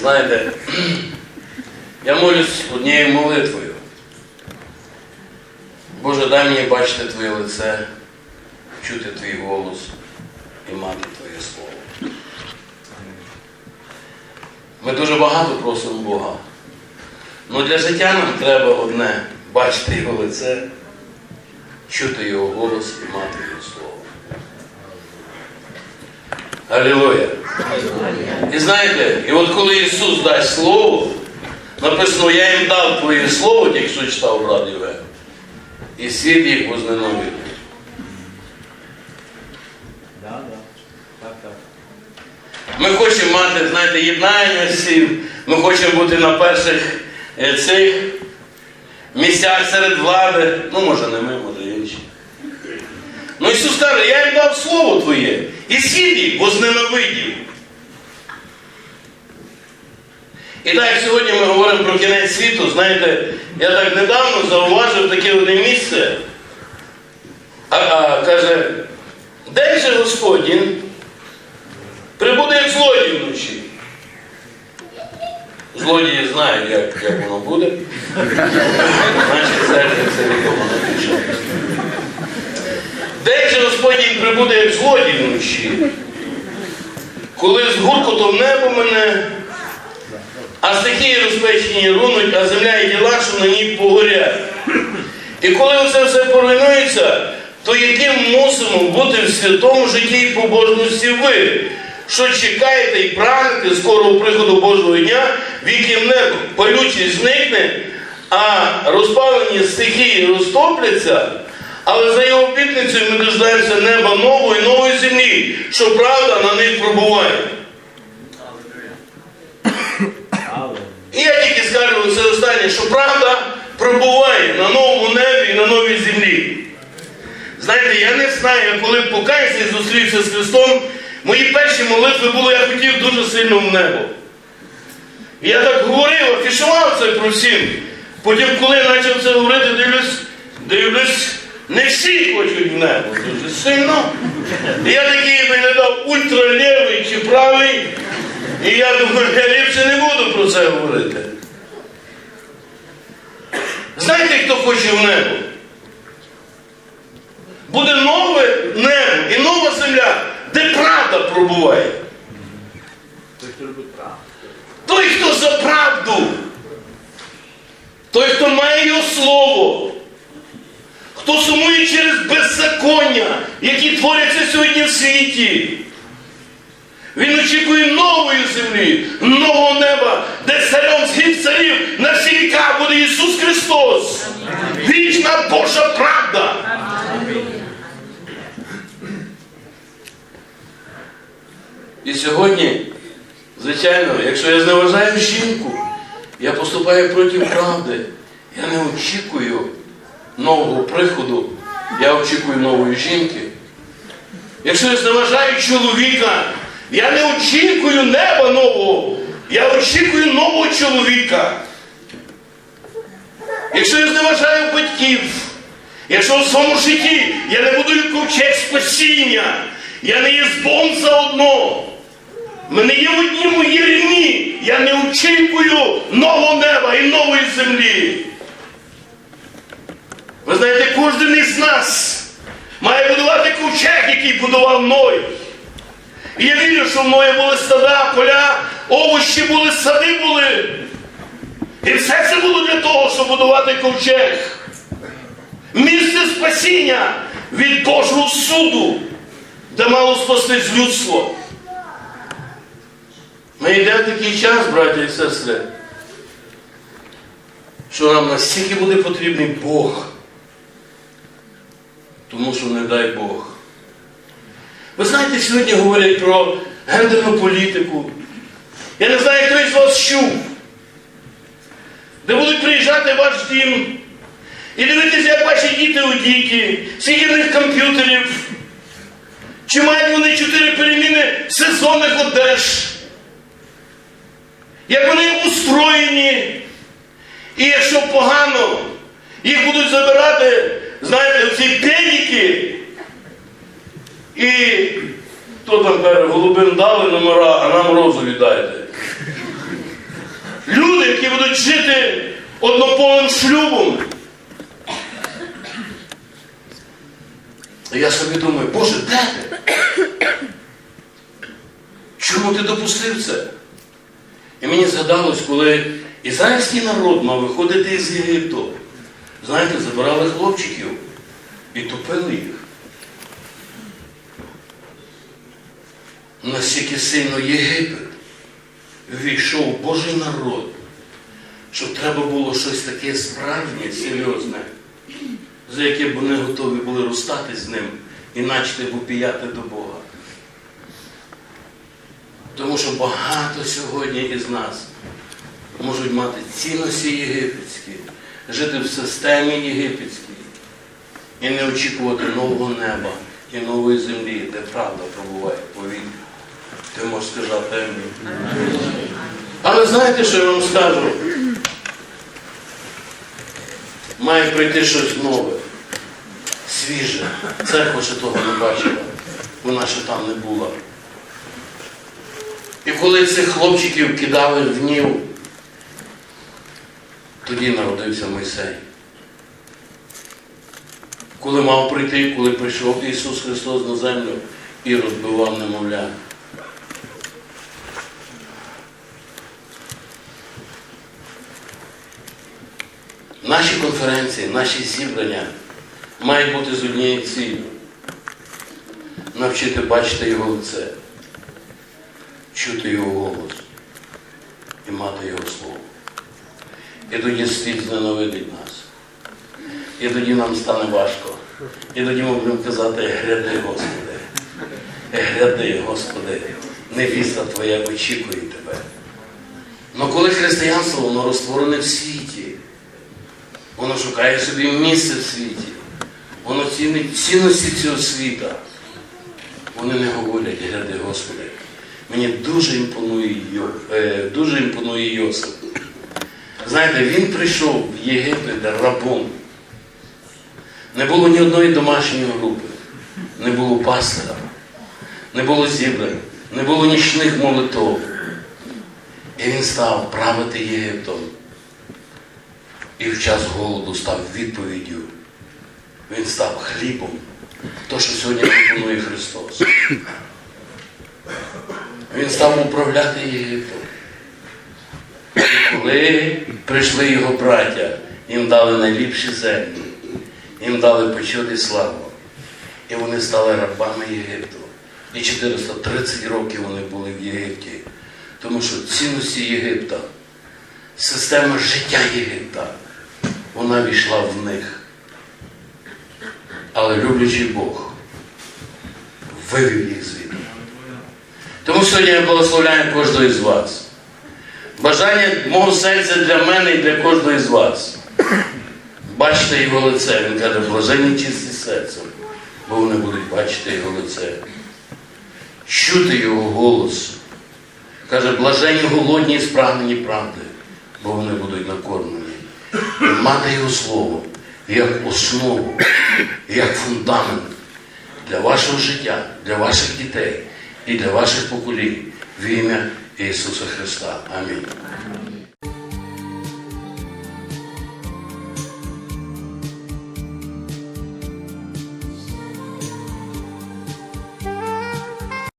Знаєте, я молюсь однією молитвою. Боже, дай мені бачити Твоє лице, чути Твій голос і мати Твоє Слово. Ми дуже багато просимо Бога. Але для життя нам треба одне бачити Його лице, чути Його голос і мати Його Слово. Алілуя! І знаєте, і от коли Ісус дасть Слово, написано, я їм дав Твоє Слово, тільки що читав брат Євген, і світ їх так. Ми хочемо мати, знаєте, єднання всім, ми хочемо бути на перших е, цих місцях серед влади. Ну, може, не ми, може інші. Ну Ісус каже, я їм дав Слово Твоє, і світ возненавидів. І так, сьогодні ми говоримо про кінець світу, знаєте, я так недавно зауважив таке одне місце. А, а каже, де же Господній прибуде як злодій вночі. Злодії знають, як, як воно буде. Значить, церква це відомо напише. Де же Господній прибуде як злодій вночі, коли з гуркотом небо мене, а стихії розпечені рунуть, а земля і діла, що на ній погорять. І коли це все поруйнується, то яким мусимо бути в святому житті і побожності ви, що чекаєте і прагнете скорого приходу Божого дня, в яким небо палючий зникне, а розпалені стихії розтопляться, але за його обітницею ми дождаємося неба нової, нової землі, що правда на них пробуває. І я тільки скажу це останнє, що правда пробуває на новому небі і на новій землі. Знаєте, я не знаю, коли покаявся і зустрівся з Христом, мої перші молитви були, я хотів дуже сильно в небо. Я так говорив, афішував це про всім. Потім, коли я почав це говорити, дивлюсь, дивлюсь, не всі хочуть в небо, дуже сильно. Я такий виглядав ультралєвий чи правий. І я думаю, я ліпше не буду про це говорити. Знаєте, хто хоче в небо? Буде нове небо і нова земля, де правда пробуває. Той, хто любить правду. Той, хто за правду, той, хто має його слово, хто сумує через беззаконня, які творяться сьогодні в світі. Він очікує нової землі, нового неба, де царем з царів на всі віка буде Ісус Христос. Вічна Божа правда. І сьогодні, звичайно, якщо я зневажаю жінку, я поступаю проти правди. Я не очікую нового приходу, я очікую нової жінки. Якщо я зневажаю чоловіка, я не очікую неба нового, я очікую нового чоловіка. Якщо я зневажаю батьків, якщо в своєму житті я не буду ковчег спасіння, я не є з Богом заодно. Мене є в одному єрмі. Я не очікую нового неба і нової землі. Ви знаєте, кожен із нас має будувати ковчег, який будував Ной. І я вірю, що в Ноя були стада, поля, овощі були, сади були. І все це було для того, щоб будувати ковчег. Місце спасіння від Божого суду, де мало спастись людство. Ми йдемо такий час, браття і сестри, що нам настільки буде потрібний Бог. Тому що не дай Бог. Ви знаєте, сьогодні говорять про гендерну політику. Я не знаю, хто із вас чув, де будуть приїжджати ваш дім і дивитися, як ваші діти одіті, скільки в них комп'ютерів, чи мають вони чотири переміни сезонних одеж як вони устроєні. І якщо погано, їх будуть забирати, знаєте, ці педики. І хто там каже, голубим дали номера, а нам розові дайте. Люди, які будуть жити однополим шлюбом. Я собі думаю, Боже, де ти? Чому ти допустив це? І мені згадалось, коли ізраїльський народ мав виходити із Єгипту. Знаєте, забирали хлопчиків і топили їх. Настільки сильно Єгипет ввійшов в Божий народ, що треба було щось таке справжнє, серйозне, за яке б вони готові були розстати з ним і начати вопіяти до Бога. Тому що багато сьогодні із нас можуть мати цінності єгипетські, жити в системі єгипетській і не очікувати нового неба і нової землі, де правда пробуває повітря. Ти можеш сказати амінь. Але знаєте, що я вам скажу? Має прийти щось нове, свіже. Церква ще того не бачила. Вона ще там не була. І коли цих хлопчиків кидали в Нів, тоді народився Мойсей. Коли мав прийти, коли прийшов Ісус Христос на землю і розбивав немовля. Наші конференції, наші зібрання мають бути з однією ціллю. Навчити бачити його лице, чути його голос і мати його слово. І тоді світ зненавидить нас. І тоді нам стане важко. І тоді ми будемо казати, гряди, Господи, гряди, Господи, невіста Твоя очікує тебе. Але коли християнство, воно розтворене в світі, воно шукає собі місце в світі, воно цінить цінності цього світа. Вони не говорять, гряди, Господи. Мені дуже імпонує, е, дуже імпонує Йосип. Знаєте, він прийшов в Єгипет рабом. Не було ні одної домашньої групи, не було пастора, не було зібрань, не було нічних молитов. І він став правити Єгиптом. І в час голоду став відповіддю. Він став хлібом. То, що сьогодні пропонує Христос. Він став управляти Єгиптом. Коли прийшли його браття, їм дали найліпші землі, їм дали почут і славу. І вони стали рабами Єгипту. І 430 років вони були в Єгипті. Тому що цінності Єгипта, система життя Єгипта, вона війшла в них. Але люблячий Бог вивів їх звідти. Тому сьогодні я благословляю кожного із вас. Бажання мого серця для мене і для кожного із вас. Бачите його лице. Він каже, блаженні чисті серцем, бо вони будуть бачити його лице. Чути його голос. Каже, блаженні голодні і спрагнені правди, бо вони будуть накормлені. Мати його слово як основу, як фундамент для вашого життя, для ваших дітей і для ваших поколінь в ім'я Ісуса Христа. Амінь.